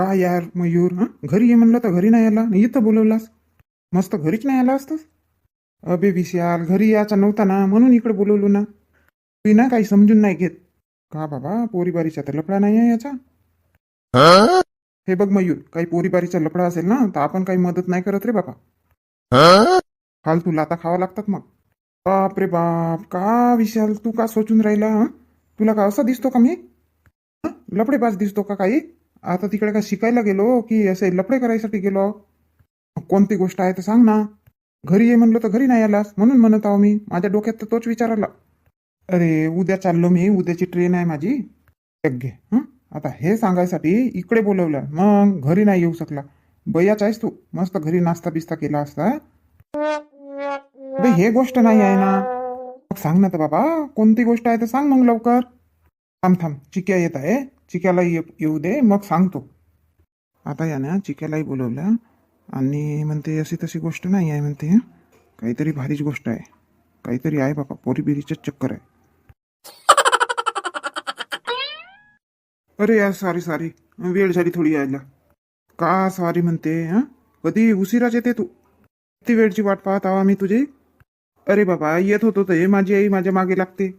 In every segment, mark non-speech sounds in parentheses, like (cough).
का यार मयूर हां? घरी ये म्हणलं तर घरी नाही आला. नाही इथं बोलवलास? मस्त घरीच नाही आला असतंस? अबे विशाल घरी याचा नव्हता ना म्हणून इकडे बोलवलो ना. तू ना काही समजून नाही घेत. का बाबा पोरीबारीचा तर लफडा नाही आहे याचा? हे बघ मयूर काही पोरीबारीचा लफडा असेल ना तर आपण काही मदत नाही करत रे बाबा. फालतू लाता खावा लागतात मग. बाप रे बाप का विशाल तू का सोचून राहिला तुला का असा दिसतो का मी? लपडेबाज दिसतो का काही? आता तिकडे काय शिकायला गेलो की असे लफडे करायसाठी गेलो? कोणती गोष्ट आहे तर सांग ना. घरी ये म्हणलं तर घरी नाही आलास म्हणून म्हणत आहो मी. माझ्या डोक्यात तर तोच विचार आला. अरे उद्या चाललो मी. उद्याची ट्रेन आहे माझी. घे. हं? आता हे सांगायसाठी इकडे बोलवलं. मग घरी नाही येऊ शकला. बयाच आहेस तू. मस्त घरी नाश्ता बिस्ता केला असता. हे गोष्ट नाही आहे ना. मग सांग ना तर बाबा. कोणती गोष्ट आहे तर सांग मग लवकर. थांब थांब. चिक्या येत आहे. चिक्याला ये येऊ दे मग सांगतो. आता या ना चिक्यालाही बोलवलं आणि म्हणते अशी तशी गोष्ट नाही आहे म्हणते. काहीतरी भारीच गोष्ट आहे. काहीतरी आहे बाबा पोरीबिरीचंच चक्कर आहे. अरे यार सॉरी सॉरी वेळ झाली थोडी यायला. का सॉरी म्हणते हा? कधी उशिराच येते तू? किती वेळची वाट पाहत आहो आम्ही तुझी? अरे बाबा येत होतो तर हे माझी आई माझ्या मागे लागते.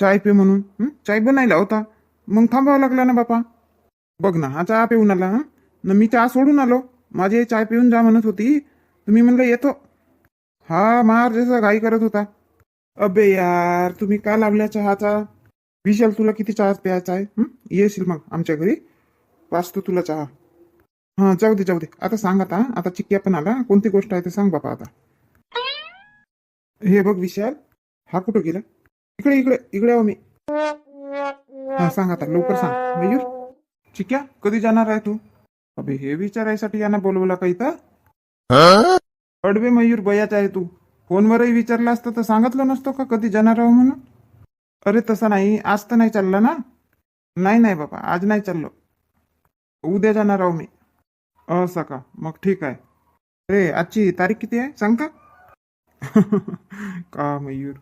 चाय पे म्हणून चाय चाय बनायला होता. मग थांबावं लागला ना बापा. बघ ना हा चहा पिऊन आला न मी चहा सोडून आलो. माझी चहा चाय पिऊन जा म्हणत होती. तुम्ही म्हणलं येतो. हा मार जसा घाई करत होता. अबे यार तुम्ही का लावल्या चहाचा? विशाल तुला किती चहा प्यायचा आहे? येशील मग आमच्या घरी? वाचतो तुला चहा. हा जाऊ दे जाऊ दे. आता सांग आता आता चिक्क्या पण आला. कोणती गोष्ट आहे ते सांग बापा आता. हे बघ विशाल हा कुठं गेला? इकडे इकडे इकडे आहो मी. हा सांग आता लवकर सांग. मयूर चिक्या कधी जाणार आहे तू? अबे हे विचारायसाठी यांना बोलवला का इथं? अडवे मयूर बयाच आहे तू. फोनवरही विचारलं असतं तर सांगितलं नसतो का कधी जाणार आहो म्हणून? अरे तसं नाही. आज तर नाही चाललं ना? नाही नाही बाबा आज नाही चाललो. उद्या जाणार आहो मी. असं का? मग ठीक आहे. अरे आजची तारीख किती आहे? सांग का (laughs) मयूर?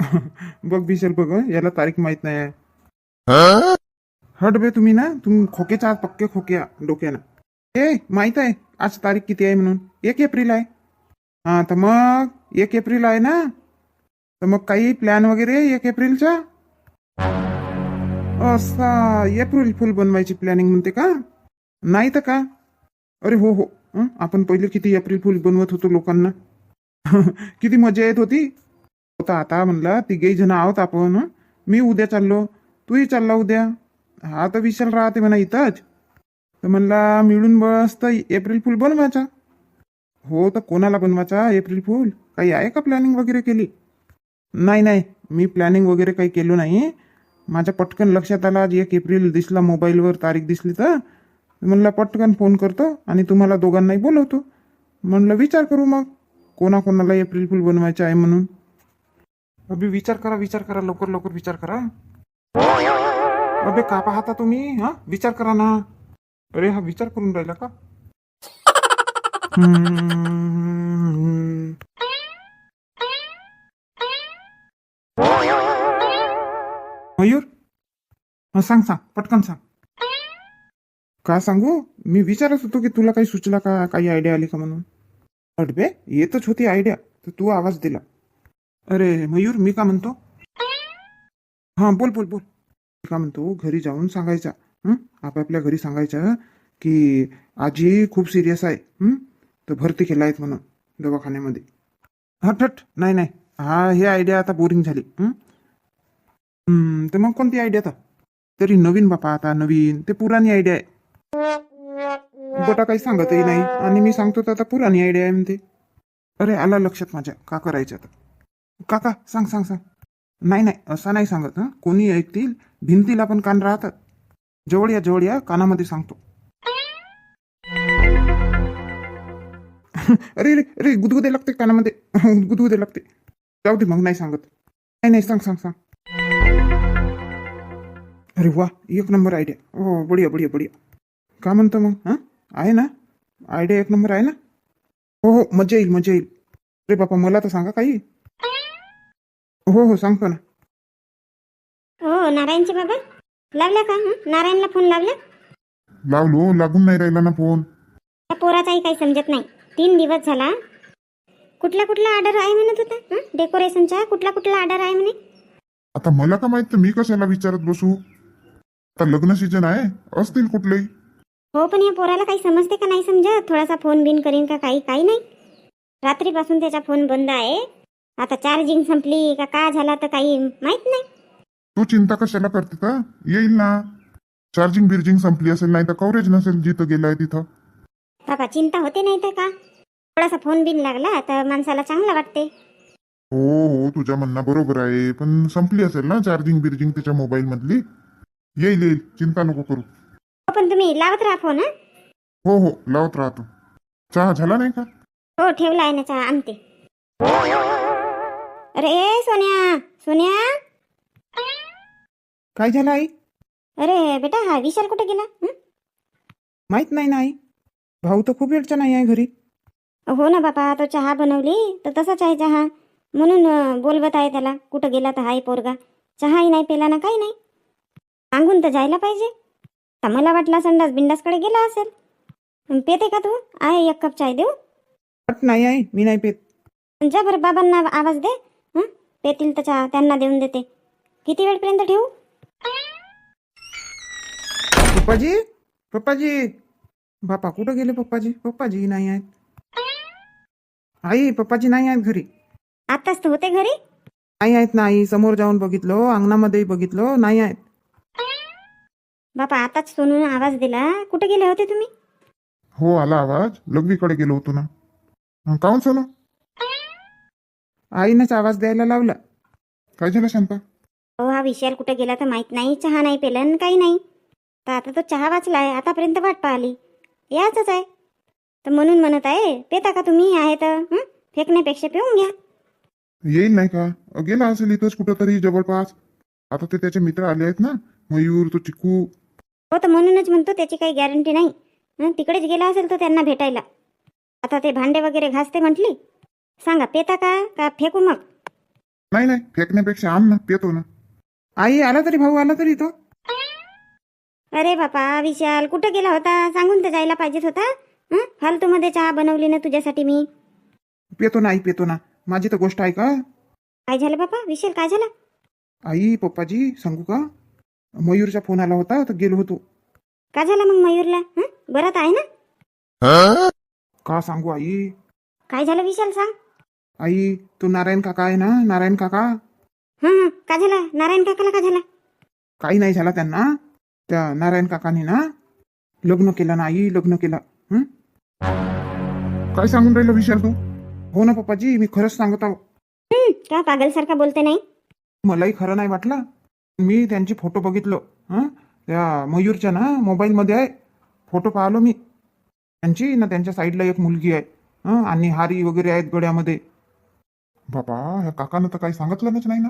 बघ विशाल बघ हं, याला तारीख माहीत नाही आहे. हट बे तुम्ही ना तुम्ही खोकेच्या आज पक्के खोके आहे डोक्यानं ए माहीत आहे आज तारीख किती आहे म्हणून? एक एप्रिल आहे. हा तर मग एक एप्रिल आहे ना? तर मग काही प्लॅन वगैरे एक एप्रिलचा? असा एप्रिल फुल बनवायची प्लॅनिंग म्हणते का? नाही तर का? अरे हो हो हं, आपण पहिले किती एप्रिल फुल बनवत होतो लोकांना. (laughs) किती मजा येत होती. होता आता म्हणलं तिघेही जण आहोत आपण. मी उद्या चाललो. तूही चालला उद्या. हा तर विशाल राहते म्हणा इथंच. तर म्हणला मिळून बस तर एप्रिल फुल बनवायचा. हो तर कोणाला बनवायचा? April fool? काही आहे का प्लॅनिंग वगैरे केली? नाही नाही. मी प्लॅनिंग वगैरे काही केलो नाही. माझ्या पटकन लक्षात आला आज एक एप्रिल दिसला मोबाईलवर तारीख दिसली तर. म्हणलं पटकन फोन करतो आणि तुम्हाला दोघांनाही बोलवतो. म्हणलं विचार करू मग. कोणाकोणाला एप्रिल फुल बनवायचं आहे म्हणून. अभि विचार करा विचार करा, लवकर लवकर विचार करा। अबे का पाहता तुम्ही, हा? विचार करा ना। अरे, हा विचार करून राहिला का. मयूर सांग सांग, पटकन सांग. का सांगू? मी विचारत होतो की तुला काही सुचला का, काही आयडिया आली का म्हणून? अडबे येतच होती आयडिया तर तू आवाज़ दिला. अरे मयूर मी का म्हणतो? हा बोल बोल बोल. मी का म्हणतो? घरी जाऊन सांगायचा. आपापल्या घरी सांगायचं की आजी खूप सिरियस आहे. तर भरती केला आहेत म्हणून दवाखान्यामध्ये. हट हट नाही नाही. हा हे आयडिया आता बोरिंग झाली. तर मग कोणती आयडिया आता? तरी नवीन बापा आता नवीन. ते पुराणी आयडिया आहे. गोटा काही सांगतही नाही. आणि मी सांगतो तर आता पुराणी आयडिया आहे म्हणते. अरे आला लक्षात माझ्या. का करायचं आता? काका सांग सांग सांग. नाही नाही असं नाही सांगत हं. कोणी ऐकतील भिंतीला पण कान राहतात. जवळ या जवळ या कानामध्ये सांगतो. (laughs) अरे अरे अरे गुदगुदे लागते कानामध्ये. (laughs) गुदगुदे लागते. जाऊ दे मग नाही सांगत. नाही नाही सांग सांग सांग. अरे वा एक नंबर आयडिया हो बढिया बढिया बढिया. का म्हणतो मग हां? आहे ना? आयडिया एक नंबर आहे ना? हो हो मजा येईल मजा येईल. अरे बापा मला तर सांगा काही. हो हो सांगतो ना हो नारायणचे बाबा? लावल्या का? हं? नारायणला फोन लावला लावलो लागून नाही राहिला ना फोन. त्या पोराचाही काही समजत नाही. तीन दिवस झाला. कुठला कुठला ऑर्डर आहे म्हणत होता? हं? डेकोरेशनचा? कुठला कुठला ऑर्डर आहे म्हणे? आता मला का माहीत तर मी कशाला विचारत बसू? आता लग्न सीजन आहे असतील कुठलेही. हो पण या पोराला काही समजते का नाही समजत? थोडासा फोन बिन करीन का काही? काही नाही. रात्रीपासून त्याचा फोन बंद आहे. आता चार्जिंग संपली का का झाला तर काही माहीत नाही. तू चिंता कशाला करते का येईल ना. चार्जिंग बिर्जिंग संपली असेल नाही तर कव्हरेज नसेल जिथं गेलाय तिथं. बाबा चिंता होते नाही तर का? थोडासा फोन बिन लागला तर माणसाला चांगला वाटते. हो हो तुझ्या म्हणणं बरोबर आहे पण संपली असेल ना चार्जिंग बिर्जिंग त्याच्या मोबाईल मधली? येईल येईल चिंता नको करू. हो पण तुम्ही लावत राहा फोन हं? हो हो लावत राहतो. चहा झाला नाही का? हो ठेवला आहे ना चहा आणते. अरे सोन्या सोन्या? काय झालं आई? अरे बेटा हा विशाल कुठे गेला? हं? माहीत नाही ना आई. भाऊ तर खूप वेळचा नाही आहे घरी. हो ना बापा तो चहा बनवली तर तसाच आहे चहा. म्हणून अं, बोलवत आहे त्याला कुठं गेला तर हाय पोरगा. चहाही नाही पेला ना काही नाही. सांगून तर जायला पाहिजे. तर मला वाटला संडास बिंडासकडे गेला असेल. अन पेते का तू? आहे एक कप चाय देऊ. नाही आई मी नाही पेत. जा बरं बाबांना आवाज दे. पेतील तर चहा त्यांना देऊन देते. किती वेळपर्यंत ठेवू? पप्पाजी? पप्पाजी? बापा कुठं गेले पप्पाजी? पप्पाजी नाही आहेत. आई पप्पाजी नाही आहेत घरी. आताच तर होते घरी? नाही आहेत ना आई समोर जाऊन बघितलो अंगणामध्येही बघितलो नाही आहेत. बापा आताच सोनून आवाज दिला. कुठे गेले होते तुम्ही? हो आला आवाज. लघवीकडे गेलो होतो ना. काहून सोनं? आईनंच आवाज द्यायला लावला. काय झालं शांता? हो हा विशाल कुठे गेला तर माहीत नाही. चहा नाही पेलं आणि काही नाही. तर आता तो चहा वाचलाय. आतापर्यंत वाट पाहिली. याच आहे. तर म्हणून म्हणत आहे पेता का तुम्ही? आहे तर हं? फेकण्यापेक्षा पिऊन घ्या. येईल नाही का? गेला असेल इथंच कुठंतरी जवळपास. आता ते त्याचे मित्र आले आहेत ना? मयूर तो चिकू हो तर म्हणूनच म्हणतो त्याची काही गॅरंटी नाही. हं? तिकडेच गेला असेल तो त्यांना भेटायला. आता ते भांडे वगैरे घासते म्हटली सांगा पेता का? का फेकू मग? नाही नाही फेकण्यापेक्षा आण ना पेतो ना. आई आला तरी भाऊ आला तरी तो. अरे बापा विशाल कुठे गेला होता? सांगून तर जायला पाहिजेत होता. हं? फालतूमध्ये चहा बनवली ना तुझ्यासाठी मी. पेतो ना आई पेतो ना. माझी तर गोष्ट आहे का काय झालं बापा? विशाल काय झालं? आई पप्पाजी सांगू का? मयूरचा फोन आला होता तर गेलो होतो. का झालं मग मयूरला? हं? बरं तर आहे ना. का सांगू आई? काय झालं विशाल सांग. आई तो नारायण काका आहे ना? नारायण काका? हं का झालं? नारायण काकाला का झाला? काही नाही झाला त्यांना. त्या नारायण काकाने ना लग्न केलं ना आई लग्न केलं. हं? काय सांगून राहिलं विशाल तू? हो ना पप्पाजी मी खरंच सांगत आहो. हं, का पागलसारखा बोलते नाही? मलाही खरं नाही वाटलं. मी त्यांची फोटो बघितलं. हं? त्या मयूरच्या ना मोबाईलमध्ये आहे. फोटो पाहिलो मी. त्यांची ना त्यांच्या साईडला एक मुलगी आहे. हं? आणि हारी वगैरे आहेत गळ्यामध्ये. बाबा ह्या काकानं तर काही सांगितलंच नाही ना.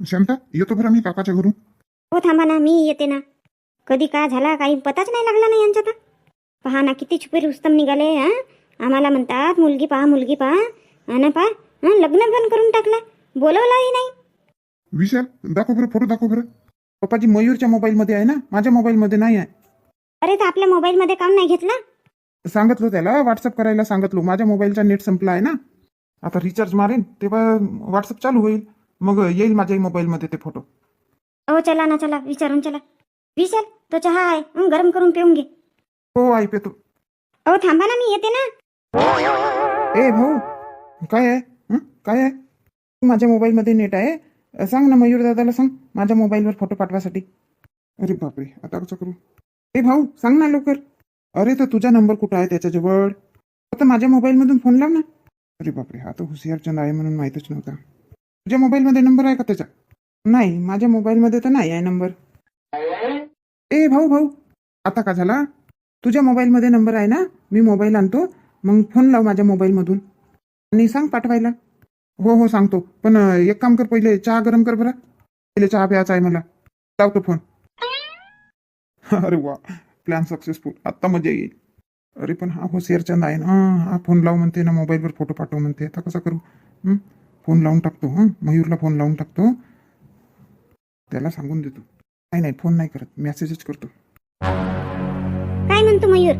शांता येतो बरं मी काकाच्या घरून. हो थांबा ना मी येते ना. कधी का झाला काही पताच नाही लागला ना यांचा तर पहा ना किती छुपे रुस्तम निघाले हा? आम्हाला म्हणतात मुलगी पहा मुलगी पहा. हा ना पहा. हं, लग्न पण करून टाकला. बोलवलाही नाही. विशाल दाखव बरं फोटो दाखव बरं. पप्पाजी मयूरच्या मोबाईलमध्ये आहे ना? माझ्या मोबाईलमध्ये नाही आहे. अरे तर आपल्या मोबाईलमध्ये काम नाही घेतला? सांगितलं त्याला व्हॉट्सअप करायला सांगितलो. माझ्या मोबाईलचा नेट संपला आहे ना? आता रिचार्ज मारेन तेव्हा व्हॉट्सअप चालू होईल. मग येईल माझ्याही मोबाईलमध्ये ते फोटो हो चला ना चला विचारून चला. विशाल तो चहा आहे हं, गरम करून पिऊन घे. हो आई पेतो. अहो थांबा ना मी येते ना. ए भाऊ काय आहे? हं? काय आहे? माझ्या मोबाईलमध्ये नेट आहे. सांग ना मयूर दादाला सांग माझ्या मोबाईलवर फोटो पाठवासाठी. अरे बापरे आता कसं करू? ए भाऊ सांग ना लवकर. अरे तर तुझा नंबर कुठं आहे? त्याच्याजवळ आता माझ्या मोबाईलमधून फोन लाव ना. अरे बापरे हा तर हुशियारचंद आहे म्हणून माहीतच नव्हता. तुझ्या मोबाईलमध्ये नंबर आहे का त्याचा? नाही माझ्या मोबाईलमध्ये तर नाही आहे नंबर. ए भाऊ भाऊ आता का झाला? तुझ्या मोबाईलमध्ये नंबर आहे ना? मी मोबाईल आणतो मग फोन लाव माझ्या मोबाईलमधून. आणि सांग पाठवायला. हो हो सांगतो. पण एक काम कर पहिले चहा गरम कर बरं. पहिले चहा प्यायचा आहे मला. लावतो फोन. (laughs) अरे वा प्लॅन सक्सेसफुल आत्ता मजा येईल. अरे पण हा होशियारचंद आहे ना हा फोन लाव म्हणते ना मोबाईलवर फोटो पाठव म्हणते. आता कसं करू? हं? फोन लावून टाकतो हां? मयूरला फोन लावून टाकतो. त्याला सांगून देतो. नाही नाही फोन नाही करत. मेसेजच करतो. म्हणतो मयूर?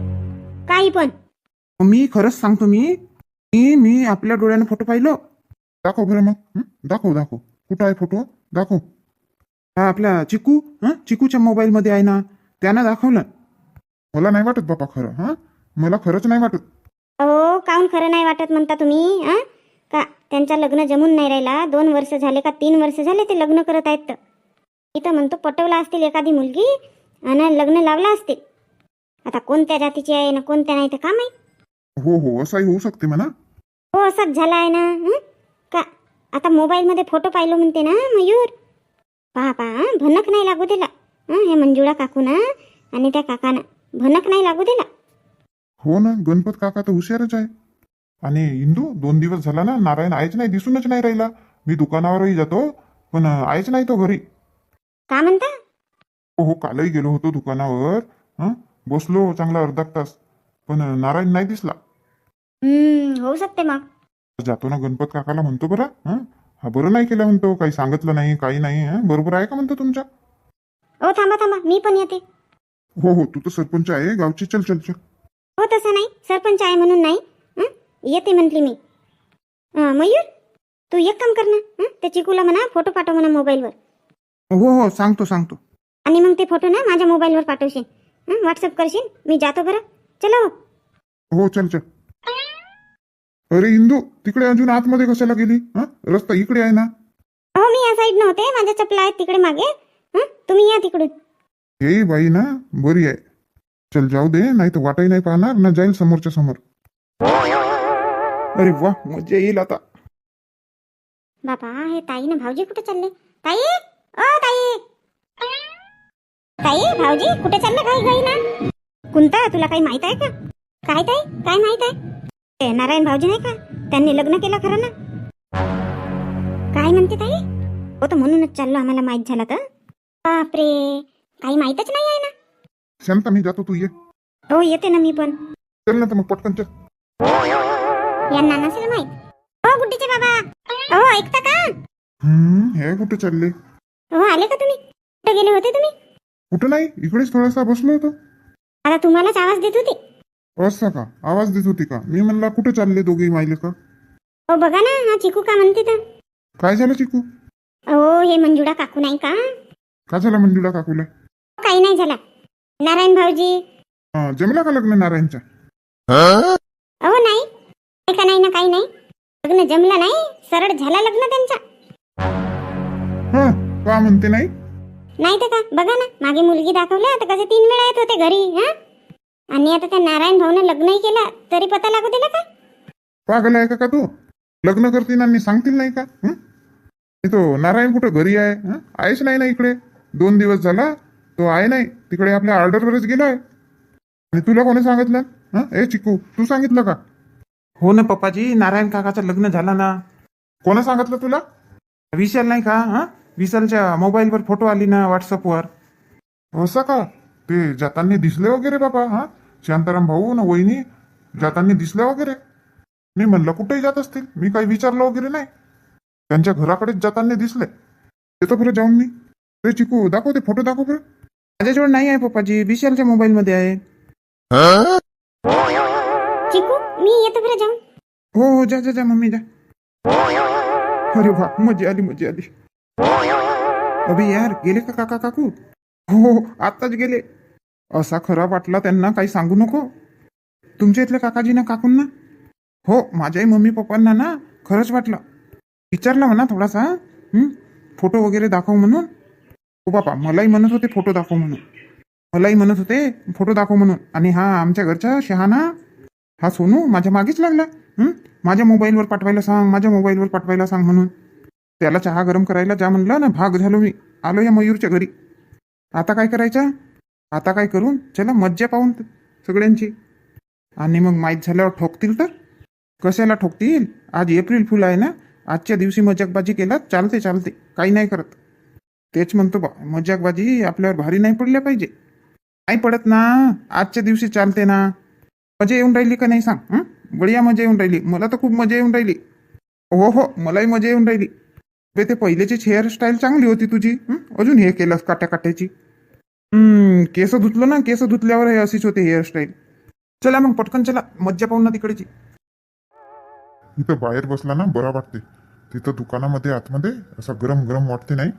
काही पण. मी खरंच सांगतो मी मी मी आपल्या डोळ्यानं फोटो पाहिलो. दाखव बरं मग. हं? दाखव दाखव. कुठं आहे फोटो? दाखव. हा आपला चिकू हं? चिकूच्या मोबाईलमध्ये आहे ना त्यानं दाखवलं. मला नाही वाटत बापा खरं हा? मला खरंच नाही वाटत. अहो काहून खरं नाही वाटत म्हणता तुम्ही आ का त्यांचा लग्न जमून नाही राहिला? दोन वर्ष झाले का तीन वर्ष झाले ते लग्न करत आहेत तर? इथं म्हणतो पटवला असतील एखादी मुलगी आणि लग्न लावला असतील. आता कोणत्या जातीची आहे ना कोणत्या नाही तर का माहीत? हो हो असंही होऊ शकते म्हणा. हो असाच झाला आहे ना हं? का आता मोबाईलमध्ये फोटो पाहिलो म्हणते ना मयूर? पहा पहा हं? भनक नाही लागू दिला. हं? हे मंजुळा काकू ना आणि त्या काकानं. भनक नाही लागू दिला. हो ना गणपत काका तर हुशारच आहे. आणि इंदू दोन दिवस झाला ना नारायण आहेच नाही दिसूनच नाही राहिला. मी दुकानावरही जातो पण आहेच नाही तो घरी. का म्हणता? हो हो कालही गेलो होतो दुकानावर हं? बसलो चांगला अर्धा तास पण नारायण नाही दिसला. हम्म होऊ शकते मग. जातो ना गणपत काकाला म्हणतो बरं हं? हा बरं नाही केलं म्हणतो काही सांगितलं नाही काही नाही हं? बरोबर आहे का म्हणतो तुमच्या? हो थांबा थांबा मी पण येते. हो हो तू तर सरपंच आहे गावची चल चल चल. हो तसं नाही. सरपंच आहे म्हणून नाही. हं? येते म्हटली मी. मयूर तू एक काम कर ना. हं? त्या चिकूला म्हणा फोटो पाठव म्हणा मोबाईलवर हो हो सांगतो सांगतो. आणि मग ते फोटो ना माझ्या मोबाईलवर पाठवशील. हं? व्हॉट्सअप करशील? मी जातो बरं. चलो. हो चल चल. अरे इंदू तिकडे अजून आतमध्ये कशाला गेली? हा? रस्ता इकडे आहे ना? हो मी या साईड नव्हते माझ्या चपला आहेत तिकडे मागे. हं? तुम्ही या तिकडून. हे बाई ना बरी आहे. चल जाऊ दे नाही तर वाटही नाही पाहणार ना जाईल समोरच्या समोर. अरे वा मजा येईल आता. बाबा हे ताई ना भाऊजी कुठे चालले? ताई? ओ ताई! ताई भाऊजी कुठे चालले काही काही ना? कोणता तुला काही माहीत आहे का? काय ताई? काय माहीत आहे? ते नारायण भाऊजी नाही का? त्यांनी लग्न केलं खरं ना? काय म्हणते ताई? हो तर म्हणूनच चाललो आम्हाला माहीत झालं तर. बापरे काही माहीतच नाही आहे ना? शांता मी जातो तू ये हो येते ना मी पण चल ना तर मग पटकन चल यांना नसेल माहीत हो गुड्डीचे बाबा हो ऐकता का हम्म हे कुठे चालले हो आले का तुम्ही कुठे गेले होते तुम्ही कुठं नाही इकडेच थोडासा बसलो होतो आता तुम्हालाच आवाज देत होती असं का आवाज देत होती का मी म्हणला कुठे चालले दोघे माहिले का हो बघा ना हा चिकू का म्हणते तर काय झालं चिकू अहो हे मंजुळा काकू नाही का का झालं मंजुळा काकूला काही नाही झाला नारायण भाऊजी. अं, जमला का लग्न नारायणच्या? अहो नाही. नाही का नाही ना काही नाही. लग्न जमलं नाही. सरळ झाला लग्न त्यांचा. हा का म्हणते नाही? नाही तर का? बघा ना. मागे मुलगी दाखवल्या आता कसे तीन वेळा येत होते घरी हा? आणि आता त्या नारायण भाऊने लग्नही केलं. तरी पता लागू दिला का? पागल आहे का का तू? लग्न करतील आणि सांगतील नाही का? हं? हे तो नारायण कुठं घरी आहे? हं? आहेच नाही ना इकडे? दोन दिवस झाला. तो आहे नाही. तिकडे आपल्या ऑर्डरवरच गेलाय. आणि तुला कोणी सांगितलं? हं? ए चिकू तू सांगितलं का? हो ना पप्पाजी. नारायण काकाचं लग्न झालं ना. कोणा सांगितलं तुला? विशाल नाही का? हा? विशालच्या मोबाईलवर फोटो आली ना व्हॉट्सअपवर. असं का? ते जाताना दिसले वगैरे बाबा हा? शांताराम भाऊ ना वहिनी जाताना दिसले वगैरे. मी म्हणलं कुठेही जात असतील? मी काही विचारलं वगैरे नाही. त्यांच्या घराकडेच जाताना दिसले. येतो बरं जाऊन मी. रे चिकू दाखव ते फोटो दाखव बरं. माझ्याजवळ नाही आहे पप्पाजी विशालच्या मोबाईलमध्ये आहे. चिकू मी येतो बरं जाऊन. हो हो जा जा जा मम्मी जा. अरे वा मजा आली मजा आली. अबे यार गेले का काका काकू? हो हो आत्ताच गेले. असा खरा वाटला त्यांना काही सांगू नको. तुमच्या इथल्या काकाजी ना काकूंना? हो माझ्याही मम्मी पप्पांना ना खरंच वाटलं. विचारलं म्हणा थोडासा हं? फोटो वगैरे दाखव म्हणून. हो बापा मलाही म्हणत होते फोटो दाखव म्हणून. मलाही म्हणत होते फोटो दाखव म्हणून. आणि हा आमच्या घरचा शहाणा हा सोनू माझ्या मागेच लागला. माझ्या मोबाईलवर पाठवायला सांग माझ्या मोबाईलवर पाठवायला सांग म्हणून. त्याला चहा गरम करायला जा म्हणलं ना भाग झालो मी. आलो या मयूरच्या घरी. आता काय करायचं? आता काय करून? चला मज्जा पाहून सगळ्यांची. आणि मग माहीत झाल्यावर ठोकतील तर? कशाला ठोकतील? आज एप्रिल फुल आहे ना? आजच्या दिवशी मजाकबाजी केला चालते चालते. काही नाही करत. तेच म्हणतो बा मजाकबाजी आपल्यावर भारी नाही पडल्या पाहिजे. नाही पडत ना आजच्या दिवशी चालते ना. मजा येऊन राहिली का नाही सांग हं? बढिया मजा येऊन राहिली. मला तर खूप मजा येऊन राहिली. हो हो मलाही मजा येऊन राहिली. बे ते पहिल्याची हेअरस्टाईल चांगली होती तुझी हं? अजून हे केलंस काट्या काट्याची. हम्म, केस धुतलं ना केस धुतल्यावर हे अशीच होते हेअरस्टाईल चला मग पटकन चला मज्जा पाहून ना तिकडची. इथं बाहेर बसला ना बरा वाटते. तिथं दुकानामध्ये आतमध्ये असं गरम गरम वाटते नाही?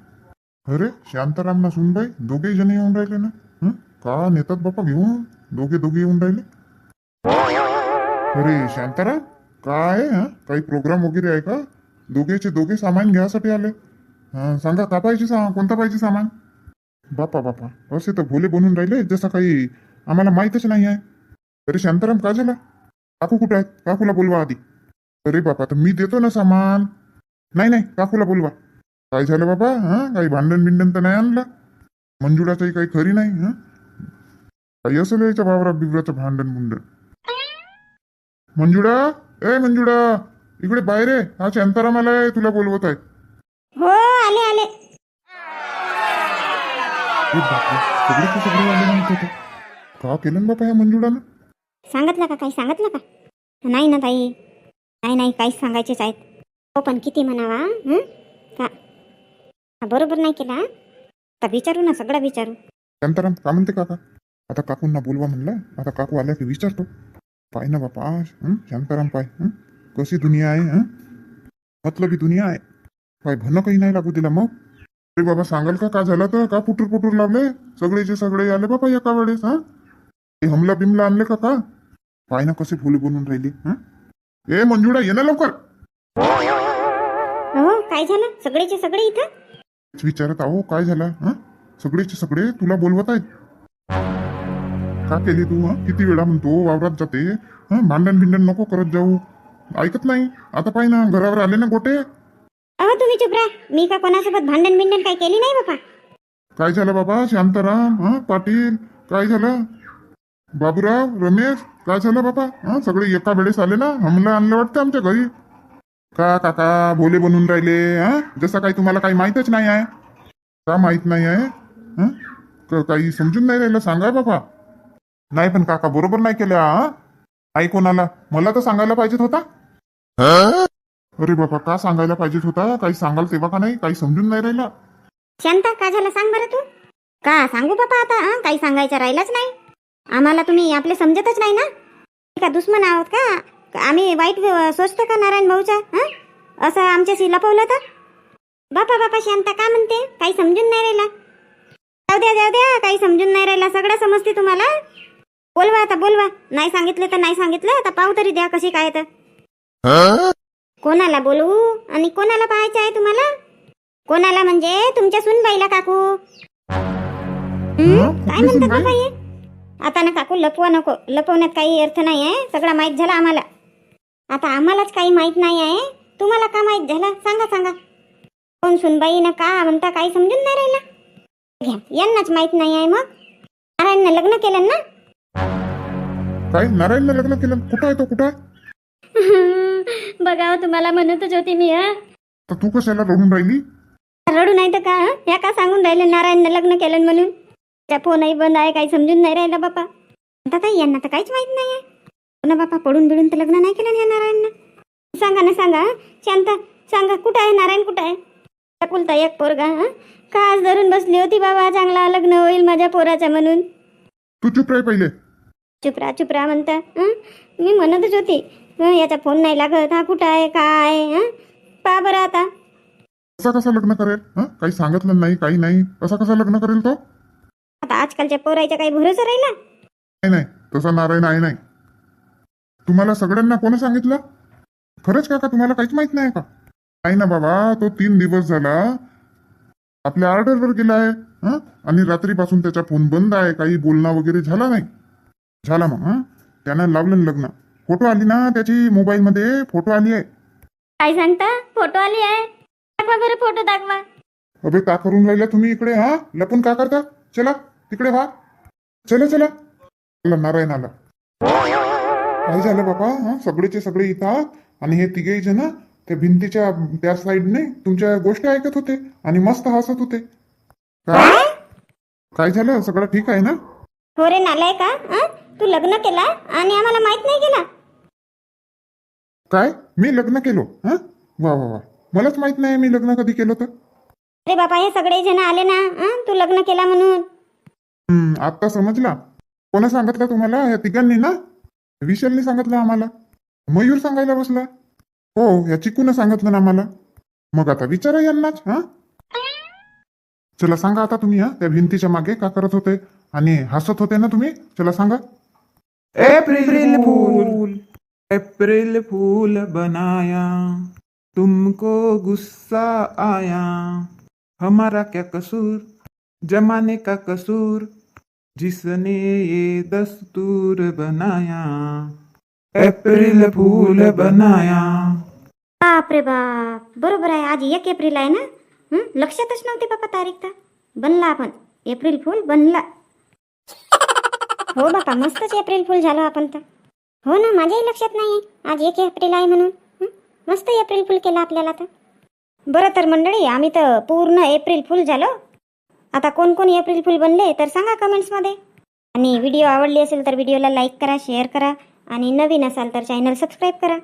अरे शांताराम ना सुनबाई दोघे जण येऊन राहिले ना? हं? का नेतात बापा घेऊन? दोघे दोघे येऊन राहिले? अरे शांताराम? काय हं? काही प्रोग्राम वगैरे आहे का? दोघेचे दोघे सामान घ्यासाठी आले. सांगा का पाहिजे सा कोणता पाहिजे सामान? बापा बापा असे तर भोले बनून राहिले जसं काही आम्हाला माहीतच नाही आहे. अरे शांताराम का झाला? काकू कुठे आहेत? काकूला बोलवा आधी. अरे बापा तर मी देतो ना सामान. नाही नाही काकूला बोलवा. काय झालं बाबा हा? काही भांडण बिंडण तर नाही आणलं? मंजुळाचंही काही खरी नाही हा? काही असेल याच्या वावरा बिवराचं भांडण बुंडण मंजुळा? ए मंजुळा इकडे बाहेर आहे हा शांताराम आलाय तुला बोलवत आहे. हो आले आले. ए बापरे, सगळेचे सगळे आले म्हणत होते. का केलं ना बापा ह्या मंजुळानं? सांगितलं का? काही सांगितलं का? नाही ना ताई नाही नाही काहीच सांगायचेच आहेत. हो पण किती म्हणावा हं? का बरोबर नाही केला. आता विचारू ना सगळं विचारू. शांताराम का म्हणते काका? आता काकूंना बोलवा म्हणलं. आता काकू आल्या की विचारतो. पाय ना बापा हं? शांताराम पाय हं? कशी दुनिया आहे हं? मतलबी दुनिया आहे. काय भन काही नाही लागू तिला मग. अरे बाबा सांगाल का? का झालं तर? का पुटूर पुटूर लावले सगळेचे सगळे आले बाबा एका वेळेस हा? ते हमला बिमला आणले का का? पाय ना कसे फुले बनून राहिली हं? ए मंजुळा ये ना लवकर. हो काय झालं? सगळेचे सगळे इथं? विचारत आहो काय झालं? हं? सगळेचे सगळे तुला बोलवत आहेत. का केली तू हं? किती वेळा म्हणतो वावरात जाते. हं? भांडण भिंडण नको करत जाऊ. ऐकत नाही. आता पाय ना घरावर आले ना गोटे. अहो तुम्ही चुप राहा. मी का कोणासोबत भांडण बिंडण काही केली नाही बाबा काय झालं बाबा? शांताराम हं? पाटील काय झालं? बाबूराव रमेश काय झालं बाबा? हं? सगळे एका वेळेस आले ना? हमला आणलं वाटतं आमच्या घरी. का काका? भोले बनून राहिले हा? जसं काही तुम्हाला काही माहीतच नाही आहे. का माहीत नाही आहे? हं? काही समजून नाही राहिलं? सांगा बाबा. नाही पण काका बरोबर नाही केलं आई कोणाला? मला तर सांगायला पाहिजेत होता. अरे बाबा का सांगायला पाहिजेत होता? काही सांगाल तेव्हा का नाही? काही समजून नाही राहिला. शांता का झालं? सांग बरं तू. का? सांगू बाबा आता काही सांगायचं राहिलंच नाही. आम्हाला तुम्ही आपले समजतच नाही ना. का दुश्मन आहोत का? आम्ही वाईट सोचतो का नारायण भाऊचा हं? असं आमच्याशी लपवलं तर? बापा बापा शांता का म्हणते? काही समजून नाही राहिला. जाऊ द्या जाऊ द्या काही समजून नाही राहिला. सगळं समजते तुम्हाला? बोलवा आता बोलवा. नाही सांगितलं तर नाही सांगितलं. आता पाहू तरी द्या कशी काय तर. कोणाला बोलवू? आणि कोणाला पाहायचं आहे तुम्हाला? कोणाला म्हणजे? तुमच्या सुनबाईला काकू? काय म्हणतात? बाबा आता ना काकू लपवा नको. लपवण्यात काही अर्थ नाही आहे सगळं माहीत झालं आम्हाला. आता आम्हालाच काही माहीत नाही आहे. तुम्हाला का माहीत झालं? सांगा सांगा. कोण सुनबाई ना का म्हणता काही समजून नाही राहिला? घ्या यांनाच माहीत नाही आहे मग. नारायणनं लग्न केलं ना? काय नारायणनं लग्न केलं. कुठं आहे तो? कुठं? (laughs) आहे बघावं तुम्हाला म्हणतच होती मी हा. तर तू कशाला रडून राहिली? रडू नाही तर का हं? ह्या का सांगून राहिले नारायणनं लग्न केलं म्हणून? त्या फोनही बंद आहे काही समजून नाही राहिला बापा. आता ताई यांना तर काहीच माहीत नाही आहे. ना बापा पडून बिडून तर लग्न नाही केलं ना नारायणनं सांगा ना सांगा हं? शांता सांगा कुठं आहे नारायण कुठं आहे कुलता एक पोरगा हं? का आज धरून बसली होती बाबा चांगला लग्न होईल माझ्या पोराचं म्हणून तू चुप राही पहिले चुपरा चुपरा म्हणता हं? मी म्हणतच होती हं, याचा फोन नाही लागत हा कुठं आहे काय हं? पहा बरं आता कसा कसा लग्न करेल हं? काही सांगितलं नाही काही नाही कसा कसा लग्न करेल तो आता आजकालच्या पोरायचा काही भरोसा राहिला नाही नाही तसा नारायण आहे नाही तुम्हाला सगळ्यांना कोण सांगितलं? खरंच काका तुम्हाला काहीच माहीत नाही का? नाही ना बाबा तो तीन दिवस झाला. आपल्या ऑर्डरवर गेला आहे हं? आणि रात्रीपासून त्याचा फोन बंद आहे काही बोलणं वगैरे झाला नाही. झाला मग हं? त्यानं लावलं ना लग्न. फोटो आली ना त्याची मोबाईल मध्ये फोटो आली आहे. काय सांगता? फोटो आली आहे? दाखवा बरं फोटो दाखवा. अबे का करून राहिल्या तुम्ही इकडे हा? लपून का करता? चला तिकडे व्हा. चला चला. चला नारायण आला. काय झालं बाबा हा? सगळेचे सगळे इथं आहात आणि हे तिघेही जण त्या भिंतीच्या त्या साईडने तुमच्या गोष्टी ऐकत होते आणि मस्त हसत होते. काय काय झालं? सगळं ठीक आहे ना? हो रे नालाय का? तू लग्न केला आणि आम्हाला माहीत नाही केला काय? मी लग्न केलो हा? वा वा वा. मलाच माहीत नाही मी लग्न कधी केलं तर अरे बाबा हे सगळे जण आले ना हं? तू लग्न केला म्हणून. हम्म, आत्ता समजला. कोणा सांगितलं तुम्हाला? या तिघांनी ना? विशलने सांगितलं आम्हाला. मयूर सांगायला बसला. हो या चिकून सांगितलं ना आम्हाला. मग आता विचारा यांनाच हा? चला सांगा आता तुम्ही हा? त्या भिंतीच्या मागे का करत होते आणि हसत होते ना तुम्ही? चला सांगा. एप्रिल फूल एप्रिल फूल बनाया तुमको गुस्सा आया हमारा क्या कसूर जमाने का कसूर जिसने ये दस्तूर बनाया एप्रिल फूल बनाया। बाप रे बाप बरोबर आहे आज एक एप्रिल आहे ना? हं? लक्षातच नव्हती बापा तारीख तर. बनला आपण. एप्रिल फुल बनला. हो बापा मस्तच एप्रिल फुल झालो आपण तर. हो ना माझ्याही लक्षात नाही आज एक एप्रिल आहे म्हणून. हं? मस्त एप्रिल फुल केला आपल्याला तर. बरं तर मंडळी आम्ही तर पूर्ण एप्रिल फुल झालो. आता कोण कोण एप्रिल फुल बनले तर सांगा कमेंट्समध्ये आणि व्हिडिओ आवडली असेल तर व्हिडिओला लाईक करा शेअर करा. आणि नवीन असाल तर चॅनल सबस्क्राईब करा.